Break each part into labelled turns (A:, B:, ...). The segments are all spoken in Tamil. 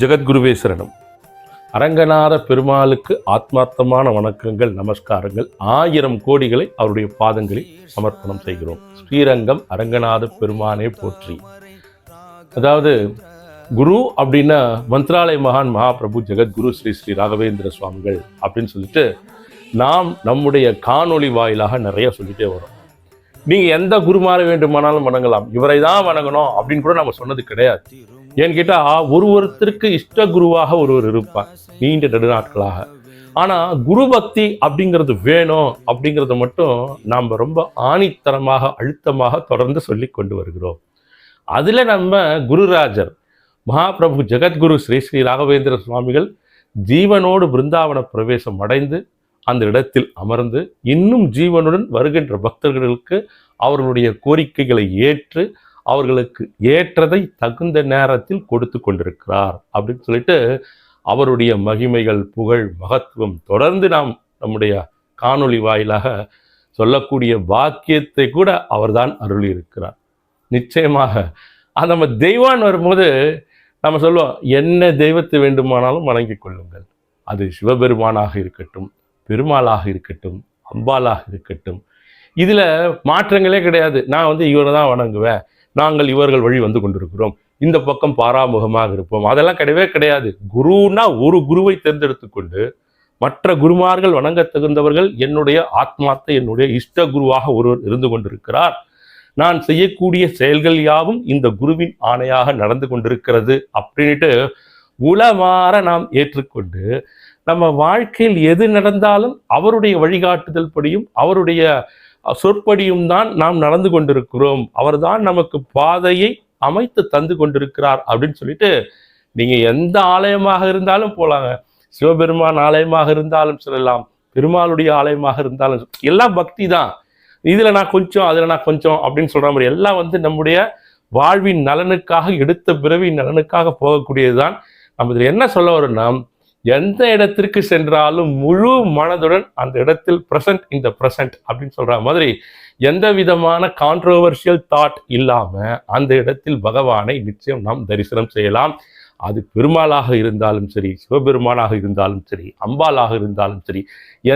A: ஜெகத்குருவேஸ்வரனும் அரங்கநாத பெருமாளுக்கு ஆத்மார்த்தமான வணக்கங்கள் நமஸ்காரங்கள். ஆயிரம் கோடிகளை அவருடைய பாதங்களில் சமர்ப்பணம் செய்கிறோம். ஸ்ரீரங்கம் அரங்கநாத பெருமானே போற்றி. அதாவது குரு அப்படின்னா மந்த்ராலய மகான் மகாபிரபு ஜெகத்குரு ஸ்ரீ ஸ்ரீ ராகவேந்திர சுவாமிகள் அப்படின்னு சொல்லிட்டு நாம் நம்முடைய காணொளி வாயிலாக நிறைய சொல்லிட்டே வரோம். நீங்க எந்த குருமாரை வேண்டுமானாலும் வணங்கலாம். இவரை தான் வணங்கணும் அப்படின்னு கூட நம்ம சொன்னது கிடையாது. ஏன்னு கேட்டால் ஒரு ஒருத்தருக்கு இஷ்ட குருவாக ஒருவர் இருப்பார். நீண்ட நெடுநாட்களாக ஆனால் குரு பக்தி அப்படிங்கிறது வேணும் அப்படிங்கிறத மட்டும் நாம் ரொம்ப ஆணித்தரமாக அழுத்தமாக தொடர்ந்து சொல்லி கொண்டு வருகிறோம். அதில் நம்ம குருராஜர் மகாபிரபு ஜெகத்குரு ஸ்ரீ ஸ்ரீ ராகவேந்திர சுவாமிகள் ஜீவனோடு பிருந்தாவன பிரவேசம் அடைந்து அந்த இடத்தில் அமர்ந்து இன்னும் ஜீவனுடன் வருகின்ற பக்தர்களுக்கு அவர்களுடைய கோரிக்கைகளை ஏற்று அவர்களுக்கு ஏற்றதை தகுந்த நேரத்தில் கொடுத்து கொண்டிருக்கிறார் அப்படின்னு சொல்லிட்டு அவருடைய மகிமைகள் புகழ் மகத்துவம் தொடர்ந்து நாம் நம்முடைய காணொளி வாயிலாக சொல்லக்கூடிய வாக்கியத்தை கூட அவர்தான் அருளி இருக்கிறார் நிச்சயமாக அது நம்ம தெய்வான் வரும்போது நம்ம சொல்லுவோம் என்ன தெய்வத்தை வேண்டுமானாலும் வணங்கிக் கொள்ளுங்கள். அது சிவபெருமானாக இருக்கட்டும் பெருமாளாக இருக்கட்டும் அம்பாலாக இருக்கட்டும். இதில் மாற்றங்களே கிடையாது. நான் வந்து இவரை தான் வணங்குவேன். நாங்கள் இவர்கள் வழி வந்து கொண்டிருக்கிறோம். இந்த பக்கம் பாராமுகமாக இருப்போம். அதெல்லாம் கிடையவே கிடையாது. குருன்னா ஒரு குருவை தேர்ந்தெடுத்து கொண்டு மற்ற குருமார்கள் வணங்க தகுந்தவர்கள் என்னுடைய ஆத்மாத்தை என்னுடைய இஷ்ட குருவாக ஒருவர் இருந்து கொண்டிருக்கிறார். நான் செய்யக்கூடிய செயல்கள் யாவும் இந்த குருவின் ஆணையாக நடந்து கொண்டிருக்கிறது அப்படின்ட்டு உளமாற நாம் ஏற்றுக்கொண்டு நம்ம வாழ்க்கையில் எது நடந்தாலும் அவருடைய வழிகாட்டுதல் படியும் அவருடைய சொற்படியும் தான் நாம் நடந்து கொண்டிருக்கிறோம். அவர்தான் நமக்கு பாதையை அமைத்து தந்து கொண்டிருக்கிறார் அப்படின்னு சொல்லிட்டு நீங்க எந்த ஆலயமாக இருந்தாலும் போலாங்க. சிவபெருமான் ஆலயமாக இருந்தாலும் சொல்லலாம். பெருமாளுடைய ஆலயமாக இருந்தாலும் எல்லாம் பக்தி தான். இதுல நான் கொஞ்சம் அதுல நான் கொஞ்சம் அப்படின்னு சொல்ற மாதிரி எல்லாம் வந்து நம்முடைய வாழ்வின் நலனுக்காக எடுத்த பிறவி நலனுக்காக போகக்கூடியதுதான். நம்ம இதுல என்ன சொல்ல வரோம்னா எந்த இடத்திற்கு சென்றாலும் முழு மனதுடன் அந்த இடத்தில் பிரசன்ட் இந்த பிரசன்ட் அப்படின்னு சொல்ற மாதிரி எந்த விதமான கான்ட்ரோவர்ஷியல் தாட் இல்லாம அந்த இடத்தில் பகவானை நிச்சயம் நாம் தரிசனம் செய்யலாம். அது பெருமாளாக இருந்தாலும் சரி சிவபெருமானாக இருந்தாலும் சரி அம்பாளாக இருந்தாலும் சரி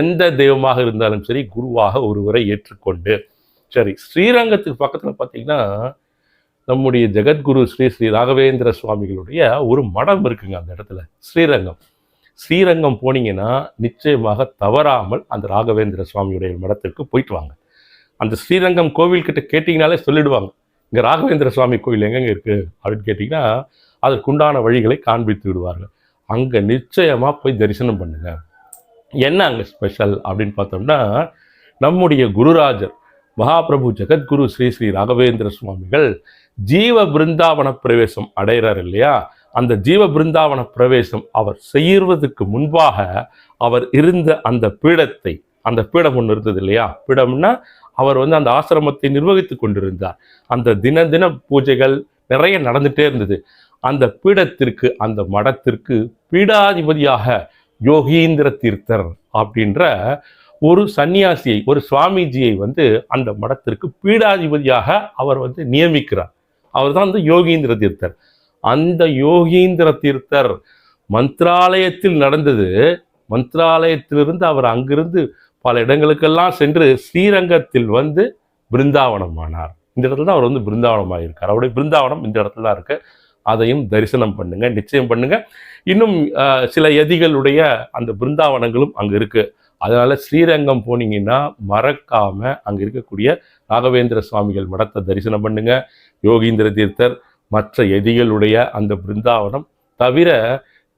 A: எந்த தெய்வமாக இருந்தாலும் சரி குருவாக ஒருவரை ஏற்றுக்கொண்டு. சரி ஸ்ரீரங்கத்துக்கு பக்கத்தில் பார்த்தீங்கன்னா நம்முடைய ஜெகத்குரு ஸ்ரீ ஸ்ரீ ராகவேந்திர சுவாமிகளுடைய ஒரு மடம் இருக்குங்க அந்த இடத்துல ஸ்ரீரங்கம். ஸ்ரீரங்கம் போனீங்கன்னா நிச்சயமாக தவறாமல் அந்த ராகவேந்திர சுவாமியுடைய மடத்திற்கு போயிட்டு வாங்க. அந்த ஸ்ரீரங்கம் கோவில்கிட்ட கேட்டிங்கனாலே சொல்லிடுவாங்க. இங்கே ராகவேந்திர சுவாமி கோவில் எங்கெங்கே இருக்குது அப்படின்னு கேட்டிங்கன்னா அதற்குண்டான வழிகளை காண்பித்து விடுவார்கள். அங்கே நிச்சயமாக போய் தரிசனம் பண்ணுங்க. என்ன அங்கே ஸ்பெஷல் அப்படின்னு பார்த்தோம்னா நம்முடைய குருராஜர் மகாபிரபு ஜெகத்குரு ஸ்ரீ ஸ்ரீ ராகவேந்திர சுவாமிகள் ஜீவ பிருந்தாவன பிரவேசம் அடைகிறார் இல்லையா? அந்த ஜீவ பிருந்தாவன பிரவேசம் அவர் செய்யறதுக்கு முன்பாக அவர் இருந்த அந்த பீடத்தை அந்த பீடம் ஒன்று இருந்தது இல்லையா? பீடம்னா அவர் வந்து அந்த ஆசிரமத்தை நிர்வகித்து கொண்டிருந்தார். அந்த தின தின பூஜைகள் நிறைய நடந்துட்டே இருந்தது. அந்த பீடத்திற்கு அந்த மடத்திற்கு பீடாதிபதியாக யோகீந்திர தீர்த்தர் அப்படின்ற ஒரு சன்னியாசியை ஒரு சுவாமிஜியை வந்து அந்த மடத்திற்கு பீடாதிபதியாக அவர் வந்து நியமிக்கிறார். அவர் தான் வந்து யோகீந்திர தீர்த்தர். அந்த யோகீந்திர தீர்த்தர் மந்த்ராலயத்தில் நடந்தது. மந்த்ராலயத்திலிருந்து அவர் அங்கிருந்து பல இடங்களுக்கெல்லாம் சென்று ஸ்ரீரங்கத்தில் வந்து பிருந்தாவனம் ஆனார். இந்த இடத்துல தான் அவர் வந்து பிருந்தாவனம் ஆகியிருக்கார் அவருடைய பிருந்தாவனம் இந்த இடத்துல தான் இருக்கு. அதையும் தரிசனம் பண்ணுங்க நிச்சயம் பண்ணுங்க. இன்னும் சில எதிகளுடைய அந்த பிருந்தாவனங்களும் அங்கே இருக்கு. அதனால ஸ்ரீரங்கம் போனீங்கன்னா மறக்காம அங்கே இருக்கக்கூடிய ராகவேந்திர சுவாமிகள் மடத்தை தரிசனம் பண்ணுங்க. யோகீந்திர தீர்த்தர் மற்ற எதிகளுடைய அந்த பிருந்தாவனம் தவிர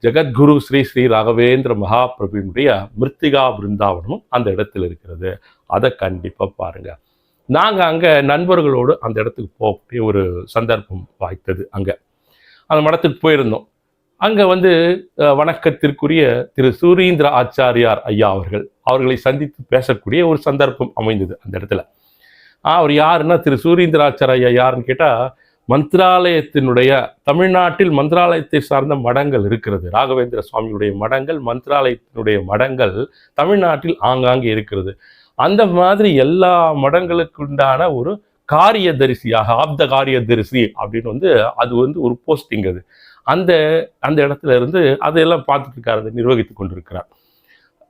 A: ஜெகத்குரு ஸ்ரீ ஸ்ரீ ராகவேந்திர மகாபிரபுவினுடைய மிருத்திகா பிருந்தாவனமும் அந்த இடத்துல இருக்கிறது. அதை கண்டிப்பாக பாருங்கள் நாங்கள் அங்கே நண்பர்களோடு அந்த இடத்துக்கு போகக்கூடிய ஒரு சந்தர்ப்பம் வாய்த்தது அங்கே. அந்த மடத்துக்கு போயிருந்தோம். அங்கே வந்து வணக்கத்திற்குரிய திரு சூரீந்திர ஆச்சாரியார் ஐயா அவர்கள் அவர்களை சந்தித்து பேசக்கூடிய ஒரு சந்தர்ப்பம் அமைந்தது அந்த இடத்துல. அவர் யாருன்னா திரு சூரீந்திர ஆச்சாரியா ஐயா யாருன்னு கேட்டால் மந்திராலயத்தினுடைய தமிழ்நாட்டில் மந்திராலயத்தை சார்ந்த மடங்கள் இருக்கிறது. ராகவேந்திர சுவாமியுடைய மடங்கள் மந்திராலயத்தினுடைய மடங்கள் தமிழ்நாட்டில் ஆங்காங்கே இருக்கிறது. அந்த மாதிரி எல்லா மடங்களுக்கு உண்டான ஒரு காரியதரிசியாக ஆப்த காரியதரிசி அப்படின்னு வந்து அது வந்து ஒரு போஸ்டிங் அது. அந்த அந்த இடத்துல இருந்து அதையெல்லாம் பார்த்துட்டு இருக்கார் அதை நிர்வகித்து கொண்டிருக்கிறார்.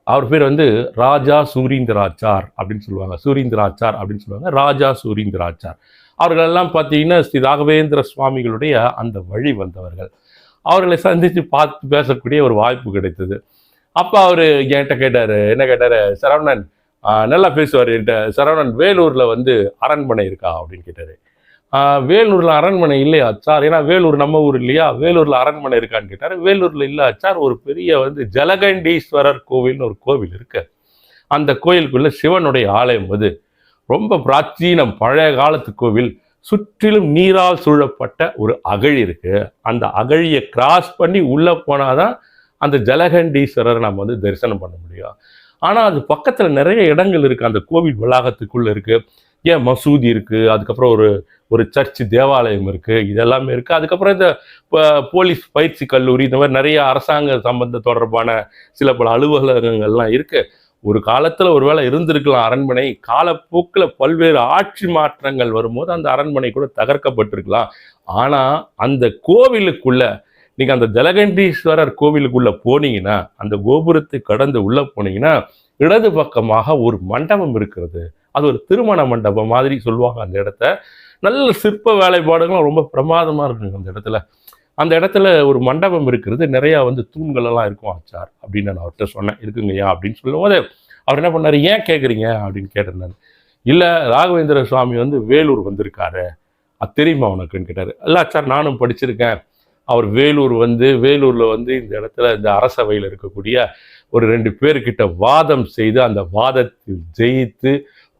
A: அவர் பேர் வந்து ராஜா சூரீந்திராச்சார் அப்படின்னு சொல்லுவாங்க. சூரீந்திராச்சார் அப்படின்னு சொல்லுவாங்க. ராஜா சூரீந்திராச்சார். அவர்களெல்லாம் பார்த்தீங்கன்னா ஸ்ரீ ராகவேந்திர சுவாமிகளுடைய அந்த வழி வந்தவர்கள். அவர்களை சந்தித்து பார்த்து பேசக்கூடிய ஒரு வாய்ப்பு கிடைத்தது. அப்போ அவர் என்கிட்ட கேட்டார் என்ன கேட்டார் சரவணன் நல்லா பேசுவார் என்கிட்ட. சரவணன் வேலூரில் வந்து அரண்மனை இருக்கா அப்படின்னு கேட்டார். வேலூரில் அரண்மனை இல்லையா சார் ஏன்னா வேலூர் நம்ம ஊர் இல்லையா? வேலூரில் அரண்மனை இருக்கான்னு கேட்டார். வேலூரில் இல்லை சார் ஒரு பெரிய வந்து ஜலகண்டீஸ்வரர் கோவில்னு ஒரு கோவில் இருக்கு. அந்த கோயிலுக்குள்ளே சிவனுடைய ஆலயம் அது ரொம்ப பிராச்சீனம் பழைய காலத்து கோவில் சுற்றிலும் நீரால் சூழப்பட்ட ஒரு அகழி இருக்கு. அந்த அகழியை கிராஸ் பண்ணி உள்ள போனாதான் அந்த ஜலகண்டீஸ்வரரை நம்ம வந்து தரிசனம் பண்ண முடியும். ஆனால் அது பக்கத்தில் நிறைய இடங்கள் இருக்குது அந்த கோவில் வளாகத்துக்குள்ளே இருக்குது ஏன் மசூதி இருக்குது அதுக்கப்புறம் ஒரு ஒரு சர்ச் தேவாலயம் இருக்குது இதெல்லாமே இருக்குது அதுக்கப்புறம் இந்த போலீஸ் பயிற்சி கல்லூரி இந்த மாதிரி நிறைய அரசாங்க சம்பந்த தொடர்பான சில பல அலுவலகங்கள்லாம் இருக்குது ஒரு காலத்தில் ஒருவேளை இருந்திருக்கலாம் அரண்மனை காலப்போக்கில் பல்வேறு ஆட்சி மாற்றங்கள் வரும்போது அந்த அரண்மனை கூட தகர்க்கப்பட்டிருக்கலாம். ஆனால் அந்த கோவிலுக்குள்ள நீங்கள் அந்த ஜலகண்டீஸ்வரர் கோவிலுக்குள்ளே போனீங்கன்னா அந்த கோபுரத்தை கடந்து உள்ளே போனீங்கன்னா இடது பக்கமாக ஒரு மண்டபம் இருக்கிறது. அது ஒரு திருமண மண்டபம் மாதிரி சொல்லுவாங்க அந்த இடத்த. நல்ல சிற்ப வேலைப்பாடுகளும் ரொம்ப பிரமாதமாக இருக்குங்க அந்த இடத்துல. அந்த இடத்துல ஒரு மண்டபம் இருக்கிறது. நிறையா வந்து தூண்கள் எல்லாம் இருக்கும். ஆச்சார் அப்படின்னு நான் அவர்கிட்ட சொன்னேன். இருக்குங்கய்யா அப்படின்னு சொல்லும்போது அவர் என்ன பண்ணார்? ஏன் கேட்குறீங்க அப்படின்னு கேட்டிருந்தார் இல்லை ராகவேந்திர சுவாமி வந்து வேலூர் வந்திருக்காரு. அது தெரியுமா உனக்குன்னு கேட்டார். இல்லை சார் நானும் படிச்சிருக்கேன். அவர் வேலூர் வந்து வேலூரில் வந்து இந்த இடத்துல இந்த அரசவையில் இருக்கக்கூடிய ஒரு ரெண்டு பேர்கிட்ட வாதம் செய்து அந்த வாதத்தில் ஜெயித்து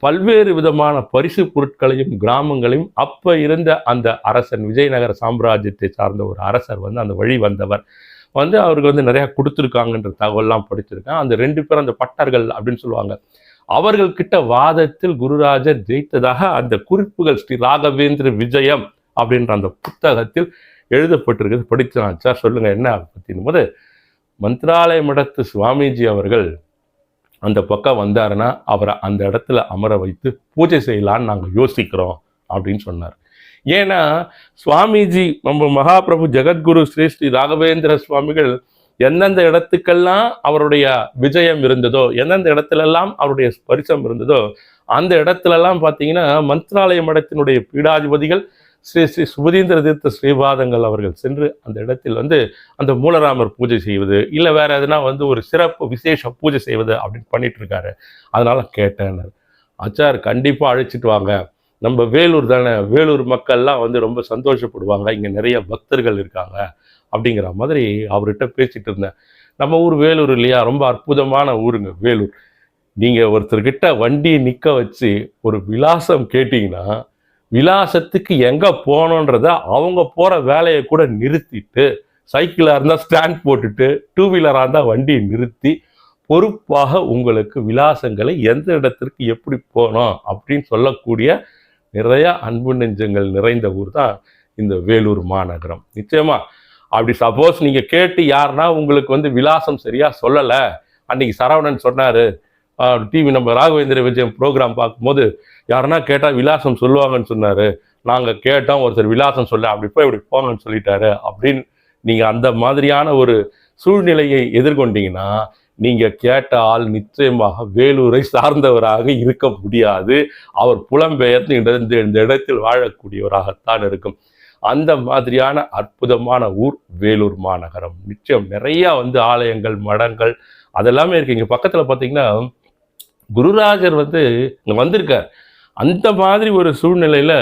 A: பல்வேறு விதமான பரிசு பொருட்களையும் கிராமங்களையும் அப்போ இருந்த அந்த அரசன் விஜயநகர சாம்ராஜ்யத்தை சார்ந்த ஒரு அரசர் வந்து அந்த வழி வந்தவர். வந்து அவருக்கு வந்து நிறையா கொடுத்துருக்காங்கன்ற தகவல்லாம் படிச்சிருக்கேன். அந்த ரெண்டு பேரும் அந்த பட்டர்கள் அப்படின்னு சொல்லுவாங்க. அவர்கள் கிட்ட வாதத்தில் குருராஜர் ஜெயித்ததாக அந்த குறிப்புகள் ஸ்ரீ ராகவேந்திர விஜயம் அப்படின்ற அந்த புத்தகத்தில் எழுதப்பட்டிருக்கிறது. படிச்சான் சார் சொல்லுங்கள் என்ன பற்றினும் போது மந்திராலய மடத்து சுவாமிஜி அவர்கள் அந்த பக்கம் வந்தாருன்னா அவரை அந்த இடத்துல அமர வைத்து பூஜை செய்யலான்னு நாங்கள் யோசிக்கிறோம் அப்படின்னு சொன்னார். ஏன்னா சுவாமிஜி நம்ம மகாபிரபு ஜெகத்குரு ஸ்ரீ ஸ்ரீ ராகவேந்திர சுவாமிகள் எந்தெந்த இடத்துக்கெல்லாம் அவருடைய விஜயம் இருந்ததோ எந்தெந்த இடத்துலெல்லாம் அவருடைய ஸ்பரிசம் இருந்ததோ அந்த இடத்துலலாம் பார்த்தீங்கன்னா மந்திராலய மடத்தினுடைய பீடாதிபதிகள் ஸ்ரீ ஸ்ரீ சுபதீந்திர தீர்த்த ஸ்ரீபாதங்கள் அவர்கள் சென்று அந்த இடத்தில் வந்து அந்த மூலராமர் பூஜை செய்வது இல்லை வேறு எதுனா வந்து ஒரு சிறப்பு விசேஷ பூஜை செய்வது அப்படின்னு பண்ணிட்டு இருக்காரு அதனால் கேட்டேன் ஆச்சார் கண்டிப்பாக அழைச்சிட்டு வாங்க. நம்ம வேலூர் தானே வேலூர் மக்கள்லாம் வந்து ரொம்ப சந்தோஷப்படுவாங்க. இங்கே நிறைய பக்தர்கள் இருக்காங்க அப்படிங்கிற மாதிரி அவர்கிட்ட பேசிட்டு இருந்தேன். நம்ம ஊர் வேலூர் இல்லையா? ரொம்ப அற்புதமான ஊருங்க வேலூர். நீங்கள் ஒருத்தர்கிட்ட வண்டியை நிற்க வச்சு ஒரு விலாசம் கேட்டிங்கன்னா விலாசத்துக்கு எங்கே போகணுன்றத அவங்க போகிற வேலையை கூட நிறுத்திட்டு சைக்கிளாக இருந்தால் ஸ்டாண்ட் போட்டுட்டு டூ வீலராக இருந்தால் வண்டியை நிறுத்தி பொறுப்பாக உங்களுக்கு விலாசங்களை எந்த இடத்திற்கு எப்படி போகணும் அப்படின்னு சொல்லக்கூடிய நிறைய அன்பு நெஞ்சங்கள் நிறைந்த ஊர் தான் இந்த வேலூர் மாநகரம். நிச்சயமாக அப்படி சப்போஸ் நீங்கள் கேட்டு யாருன்னா உங்களுக்கு வந்து விலாசம் சரியாக சொல்லலை. அன்றைக்கி சரவணன் சொன்னார் டிவி நம்ம ராகவேந்திர விஜயம் ப்ரோக்ராம் பார்க்கும்போது யாருன்னா கேட்டால் விலாசம் சொல்லுவாங்கன்னு சொன்னார். நாங்கள் கேட்டோம் ஒருத்தர் விலாசம் சொல்ல அப்படி போய் இப்படி போங்கன்னு சொல்லிட்டாரு. அப்படின்னு நீங்கள் அந்த மாதிரியான ஒரு சூழ்நிலையை எதிர்கொண்டீங்கன்னா நீங்கள் கேட்ட ஆள் நிச்சயமாக வேலூரை சார்ந்தவராக இருக்க முடியாது. அவர் புலம்பெயர்ந்து இந்த இந்த இடத்தில் வாழக்கூடியவராகத்தான் இருக்கும். அந்த மாதிரியான அற்புதமான ஊர் வேலூர் மாநகரம். நிச்சயம் நிறையா வந்து ஆலயங்கள் மடங்கள் அதெல்லாமே இருக்குது இங்கே பக்கத்தில் பார்த்தீங்கன்னா குருராஜர் வந்து இங்கே வந்திருக்கார். அந்த மாதிரி ஒரு சூழ்நிலையில்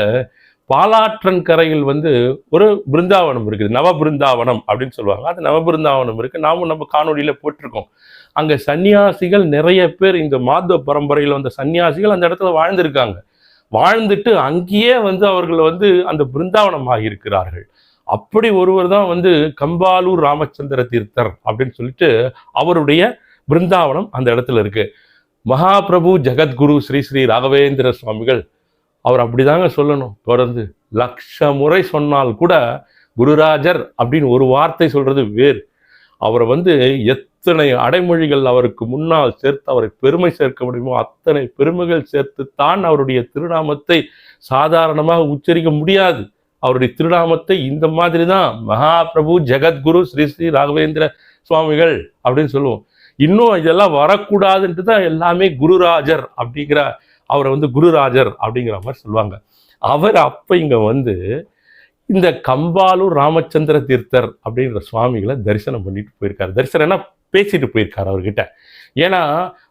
A: பாலாற்றன் கரையில் வந்து ஒரு பிருந்தாவனம் இருக்குது. நவ பிருந்தாவனம் அப்படின்னு சொல்லுவாங்க. அது நவ பிருந்தாவனம் இருக்குது நாமும் நம்ம காணொலியில் போட்டிருக்கோம். அங்கே சன்னியாசிகள் நிறைய பேர் இந்த மாதவ பரம்பரையில் வந்த சன்னியாசிகள் அந்த இடத்துல வாழ்ந்திருக்காங்க. வாழ்ந்துட்டு அங்கேயே வந்து அவர்கள் வந்து அந்த பிருந்தாவனம் ஆகியிருக்கிறார்கள் அப்படி ஒருவர் தான் வந்து கம்பாலூர் ராமச்சந்திர தீர்த்தர் அப்படின்னு சொல்லிட்டு அவருடைய பிருந்தாவனம் அந்த இடத்துல இருக்குது மகாபிரபு ஜெகத்குரு ஸ்ரீ ஸ்ரீ ராகவேந்திர சுவாமிகள் அவர் அப்படிதாங்க சொல்லணும். தொடர்ந்து லட்ச முறை சொன்னால் கூட குருராஜர் அப்படின்னு ஒரு வார்த்தை சொல்றது வேறு. அவரை வந்து எத்தனை அடைமொழிகள் அவருக்கு முன்னால் சேர்த்து அவரை பெருமை சேர்க்க முடியுமோ அத்தனை பெருமைகள் சேர்த்து தான் அவருடைய திருநாமத்தை சாதாரணமாக உச்சரிக்க முடியாது. அவருடைய திருநாமத்தை இந்த மாதிரி தான் மகாபிரபு ஜெகத்குரு ஸ்ரீ ஸ்ரீ ராகவேந்திர சுவாமிகள் அப்படின்னு சொல்லுவோம். இன்னும் இதெல்லாம் வரக்கூடாதுன்ட்டு தான் எல்லாமே குருராஜர் அப்படிங்கிற அவரை வந்து குருராஜர் அப்படிங்கிற மாதிரி சொல்லுவாங்க. அவர் அப்போ இங்கே வந்து இந்த கம்பாலூர் ராமச்சந்திர தீர்த்தர் அப்படின்ற சுவாமிகளை தரிசனம் பண்ணிட்டு போயிருக்காரு. தரிசனம்னா பேசிட்டு போயிருக்காரு அவர்கிட்ட. ஏன்னா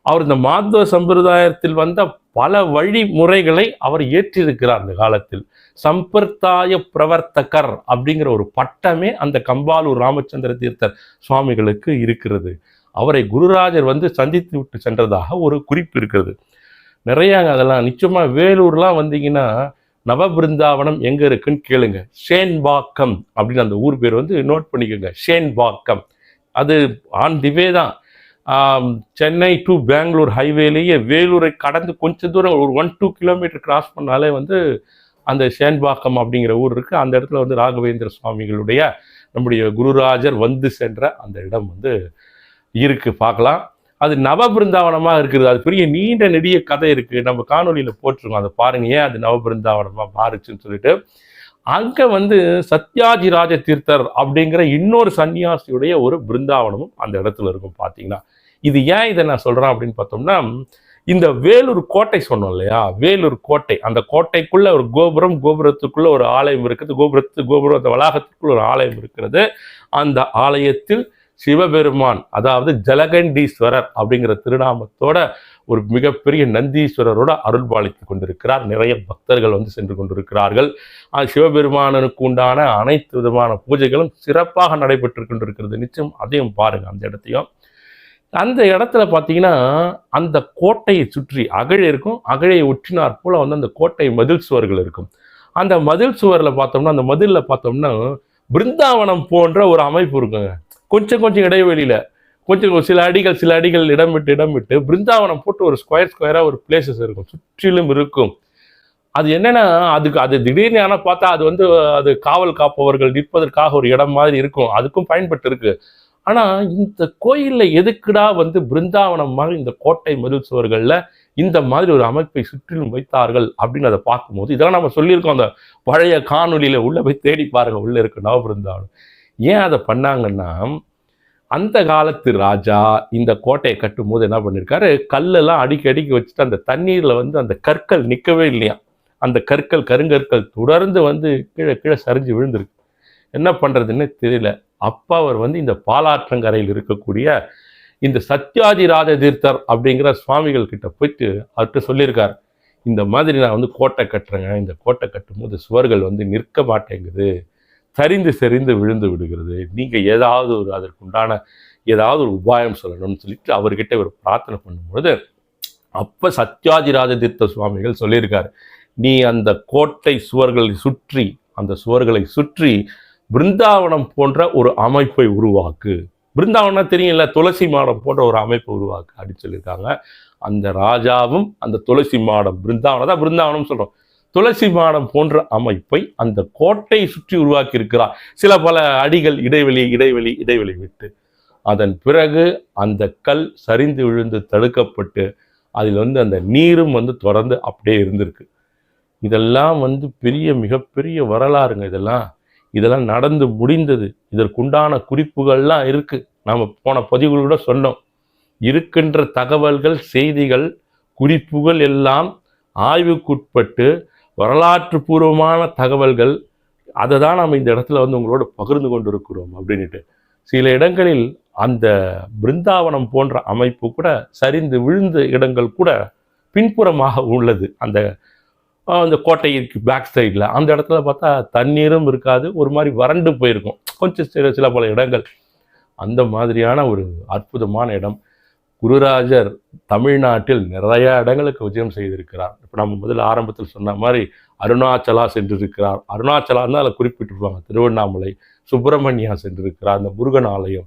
A: அவர் இந்த மாதவ சம்பிரதாயத்தில் வந்த பல வழிமுறைகளை அவர் ஏற்றிருக்கிறார் அந்த காலத்தில். சம்பிரதாய பிரவர்த்தகர் அப்படிங்கிற ஒரு பட்டமே அந்த கம்பாலூர் ராமச்சந்திர தீர்த்தர் சுவாமிகளுக்கு இருக்கிறது. அவரை குருராஜர் வந்து சந்தித்து விட்டு சென்றதாக ஒரு குறிப்பு இருக்கிறது. நிறையாங்க அதெல்லாம் நிச்சயமாக வேலூர்லாம் வந்தீங்கன்னா நவபிருந்தாவனம் எங்கே இருக்குன்னு கேளுங்க. ஷேன்பாக்கம் அப்படின்னு அந்த ஊர் பேர் வந்து நோட் பண்ணிக்கோங்க. ஷேன்பாக்கம் அது ஆன் தி வே தான். சென்னை டு பெங்களூர் ஹைவேலேயே வேலூரை கடந்து கொஞ்ச தூரம் ஒரு ஒன் டூ கிலோமீட்டர் கிராஸ் பண்ணாலே வந்து அந்த ஷேன்பாக்கம் அப்படிங்கிற ஊர் இருக்குது அந்த இடத்துல வந்து ராகவேந்திர சுவாமிகளுடைய நம்முடைய குருராஜர் வந்து சென்ற அந்த இடம் வந்து இருக்குது பார்க்கலாம். அது நவபிருந்தாவனமா இருக்குது. அது பெரிய நீண்ட நெடிய கதை இருக்குது நம்ம காணொலியில் போட்டிருக்கோம். அதை பாருங்க. ஏன் அது நவபிருந்தாவனமா மாறுச்சுன்னு சொல்லிட்டு. அங்கே வந்து சத்யாஜிராஜ தீர்த்தர் அப்படிங்கிற இன்னொரு சன்னியாசியுடைய ஒரு பிருந்தாவனமும் அந்த இடத்துல இருக்கும் பார்த்தீங்கன்னா இது ஏன் இதை நான் சொல்கிறேன் அப்படின்னு பார்த்தோம்னா இந்த வேலூர் கோட்டை சொன்னோம் இல்லையா? வேலூர் கோட்டை. அந்த கோட்டைக்குள்ள ஒரு கோபுரம் கோபுரத்துக்குள்ள ஒரு ஆலயம் இருக்குது. கோபுரத்து கோபுரம் அந்த வளாகத்துக்குள்ள ஒரு ஆலயம் இருக்கிறது அந்த ஆலயத்தில் சிவபெருமான் அதாவது ஜலகண்டீஸ்வரர் அப்படிங்கிற திருநாமத்தோட ஒரு மிகப்பெரிய நந்தீஸ்வரரோட அருள் பாலித்து கொண்டிருக்கிறார். நிறைய பக்தர்கள் வந்து சென்று கொண்டிருக்கிறார்கள். சிவபெருமானனுக்கு உண்டான அனைத்து விதமான பூஜைகளும் சிறப்பாக நடைபெற்று கொண்டிருக்கிறது. நிச்சயம் அதையும் பாருங்க அந்த இடத்தையும். அந்த இடத்துல பார்த்தீங்கன்னா அந்த கோட்டையை சுற்றி அகழி இருக்கும். அகழை ஒற்றினார் போல வந்து அந்த கோட்டை மதில் சுவர்கள் இருக்கும். அந்த மதில் சுவரில் பார்த்தோம்னா அந்த மதிலில் பார்த்தோம்னா பிருந்தாவனம் போன்ற ஒரு அமைப்பு இருக்குங்க. கொஞ்சம் கொஞ்சம் இடைவெளியில் கொஞ்சம் சில அடிகள் சில அடிகள் இடம் விட்டு இடம் விட்டு பிருந்தாவனம் போட்டு ஒரு ஸ்கொயர் ஸ்கொயராக ஒரு பிளேசஸ் இருக்கும். சுற்றிலும் இருக்கும். அது என்னென்னா அதுக்கு அது திடீர்னு ஆனால் பார்த்தா அது வந்து அது காவல் காப்பவர்கள் நிற்பதற்காக ஒரு இடம் மாதிரி இருக்கும். அதுக்கும் பயன்பட்டு இருக்கு. ஆனால் இந்த கோயிலில் எதுக்குடா வந்து பிருந்தாவனம் மாதிரி இந்த கோட்டை மதில் சுவர்களில் இந்த மாதிரி ஒரு அமைப்பை சுற்றிலும் வைத்தார்கள் அப்படின்னு அதை பார்க்கும்போது இதெல்லாம் நம்ம சொல்லியிருக்கோம். அந்த பழைய காணொலியில் உள்ளே போய் தேடி பாருங்கள் உள்ளே இருக்க நவபிருந்தாலும். ஏன் அதை பண்ணாங்கன்னா அந்த காலத்து ராஜா இந்த கோட்டையை கட்டும் போது என்ன பண்ணியிருக்காரு கல்லெல்லாம் அடிக்கி அடிக்கி வச்சுட்டு அந்த தண்ணீரில் வந்து அந்த கற்கள் நிற்கவே இல்லையா? அந்த கற்கள் கருங்கற்கள் தொடர்ந்து வந்து கீழே கீழே சரிஞ்சு விழுந்திருக்கு. என்ன பண்ணுறதுன்னு தெரியல. அப்போ அவர் வந்து இந்த பாலாற்றங்கரையில் இருக்கக்கூடிய இந்த சத்யாதிராஜ தீர்த்தர் அப்படிங்கிற சுவாமிகள் கிட்ட போயிட்டு அவர்கிட்ட சொல்லியிருக்கார். இந்த மாதிரி நான் வந்து கோட்டை கட்டுறேங்க. இந்த கோட்டை கட்டும்போது சுவர்கள் வந்து நிற்க மாட்டேங்குது. சரிந்து சரிந்து விழுந்து விடுகிறது. நீங்கள் ஏதாவது ஒரு அதற்குண்டான ஏதாவது ஒரு உபாயம் சொல்லணும்னு சொல்லிட்டு அவர்கிட்ட ஒரு பிரார்த்தனை பண்ணும்பொழுது அப்போ சத்யாதிராஜ தீர்த்த சுவாமிகள் சொல்லியிருக்காரு. நீ அந்த கோட்டை சுவர்களை சுற்றி அந்த சுவர்களை சுற்றி பிருந்தாவனம் போன்ற ஒரு அமைப்பை உருவாக்கு. பிருந்தாவனம் தெரியல துளசி மாடம் போன்ற ஒரு அமைப்பை உருவாக்கு அப்படின்னு சொல்லியிருக்காங்க. அந்த ராஜாவும் அந்த துளசி மாடம் பிருந்தாவனம் தான் பிருந்தாவனம் சொல்கிறோம் துளசி மாடம் போன்ற அமைப்பை அந்த கோட்டையை சுற்றி உருவாக்கி இருக்கிறார் சில பல அடிகள் இடைவெளி இடைவெளி இடைவெளி விட்டு. அதன் பிறகு அந்த கல் சரிந்து விழுந்து தடுக்கப்பட்டு அதில் வந்து அந்த நீரும் வந்து தொடர்ந்து அப்படியே இருந்திருக்கு. இதெல்லாம் வந்து பெரிய மிகப்பெரிய வரலாறுங்க இதெல்லாம். இதெல்லாம் நடந்து முடிந்தது. இதற்குண்டான குறிப்புகள்லாம் இருக்குது நாம் போன பதிவுகள் கூட சொன்னோம். இருக்கின்ற தகவல்கள் செய்திகள் குறிப்புகள் எல்லாம் ஆய்வுக்குட்பட்டு வரலாற்று பூர்வமான தகவல்கள் அதை தான் நம்ம இந்த இடத்துல வந்து உங்களோட பகிர்ந்து கொண்டிருக்கிறோம் அப்படின்ட்டு சில இடங்களில் அந்த பிருந்தாவனம் போன்ற அமைப்பு கூட சரிந்து விழுந்த இடங்கள் கூட பின்புறமாக உள்ளது. அந்த அந்த கோட்டை இருக்கு பேக் சைடில் அந்த இடத்துல பார்த்தா தண்ணீரும் இருக்காது. ஒரு மாதிரி வறண்டு போயிருக்கும். கொஞ்சம் சில சில பல இடங்கள். அந்த மாதிரியான ஒரு அற்புதமான இடம். குருராஜர் தமிழ்நாட்டில் நிறைய இடங்களுக்கு விஜயம் செய்திருக்கிறார். இப்போ நம்ம முதல்ல ஆரம்பத்தில் சொன்ன மாதிரி அருணாச்சலா சென்றிருக்கிறார். அருணாச்சலான்னு அதில் குறிப்பிட்டிருப்பாங்க. திருவண்ணாமலை சுப்பிரமணியா சென்றிருக்கிறார். அந்த முருகன் ஆலயம்.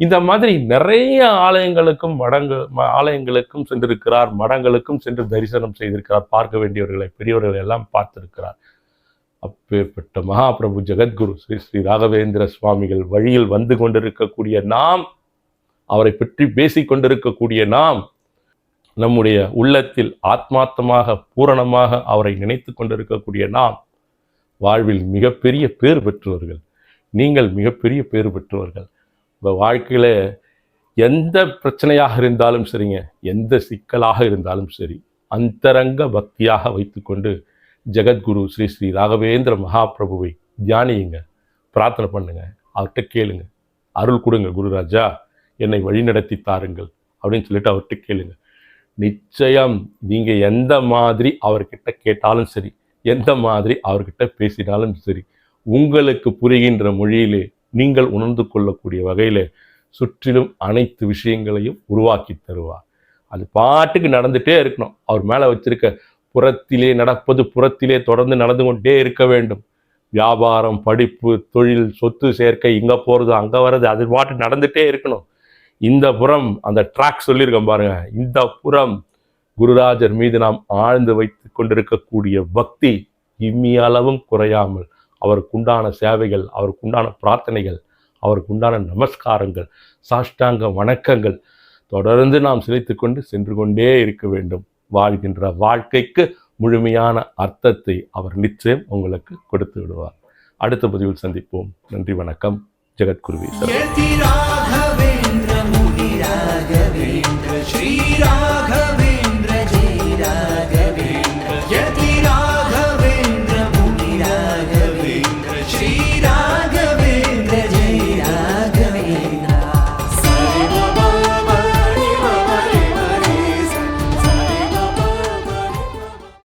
A: இந்த மாதிரி நிறைய ஆலயங்களுக்கும் மடங்கு ஆலயங்களுக்கும் சென்றிருக்கிறார் மடங்களுக்கும் சென்று தரிசனம் செய்திருக்கிறார் பார்க்க வேண்டியவர்களை பெரியவர்களை எல்லாம் பார்த்திருக்கிறார். அப்பேற்பட்ட மகாபிரபு ஜெகத்குரு ஸ்ரீ ஸ்ரீ ராகவேந்திர சுவாமிகள் வழியில் வந்து கொண்டிருக்கக்கூடிய நாம் அவரை பற்றி பேசிக் கொண்டிருக்கக்கூடிய நாம் நம்முடைய உள்ளத்தில் ஆத்மார்த்தமாக பூரணமாக அவரை நினைத்து கொண்டிருக்கக்கூடிய நாம் வாழ்வில் மிகப்பெரிய பேர் பெற்றவர்கள் நீங்கள் மிகப்பெரிய பேர் பெற்றவர்கள் இப்போ வாழ்க்கையில் எந்த பிரச்சனையாக இருந்தாலும் சரிங்க. எந்த சிக்கலாக இருந்தாலும் சரி. அந்தரங்க பக்தியாக வைத்துக்கொண்டு ஜெகத்குரு ஸ்ரீ ஸ்ரீ ராகவேந்திர மகாபிரபுவை தியானியுங்க. பிரார்த்தனை பண்ணுங்க. அவர்கிட்ட கேளுங்க. அருள் கொடுங்க குருராஜா. என்னை வழிநடத்தி தாருங்கள் அப்படின்னு சொல்லிட்டு அவர்கிட்ட கேளுங்க. நிச்சயம் நீங்கள் எந்த மாதிரி அவர்கிட்ட கேட்டாலும் சரி எந்த மாதிரி அவர்கிட்ட பேசினாலும் சரி உங்களுக்கு புரிகின்ற மொழியிலே நீங்கள் உணர்ந்து கொள்ளக்கூடிய வகையில் சுற்றிலும் அனைத்து விஷயங்களையும் உருவாக்கி தருவார். அது பாட்டுக்கு நடந்துட்டே இருக்கணும். அவர் மேலே வச்சிருக்க புறத்திலே நடப்பது புறத்திலே தொடர்ந்து நடந்து கொண்டே இருக்க வேண்டும். வியாபாரம் படிப்பு தொழில் சொத்து சேர்க்கை இங்கே போகிறது அங்கே வர்றது அது பாட்டு நடந்துகிட்டே இருக்கணும். இந்த புறம் அந்த ட்ராக் சொல்லியிருக்கேன் பாருங்க. இந்த புறம் குருராஜர் மீது நாம் ஆழ்ந்து வைத்து கொண்டிருக்கக்கூடிய பக்தி இம்மியளவும் குறையாமல் அவருக்குண்டான சேவைகள் அவருக்குண்டான பிரார்த்தனைகள் அவருக்குண்டான நமஸ்காரங்கள் சாஷ்டாங்க வணக்கங்கள் தொடர்ந்து நாம் செலுத்திக் கொண்டு சென்று கொண்டே இருக்க வேண்டும். வாழ்கின்ற வாழ்க்கைக்கு முழுமையான அர்த்தத்தை அவர் நிச்சயம் உங்களுக்கு கொடுத்து விடுவார். அடுத்த பதிவில் சந்திப்போம். நன்றி வணக்கம். ஜெகத்குருவி சரணம்.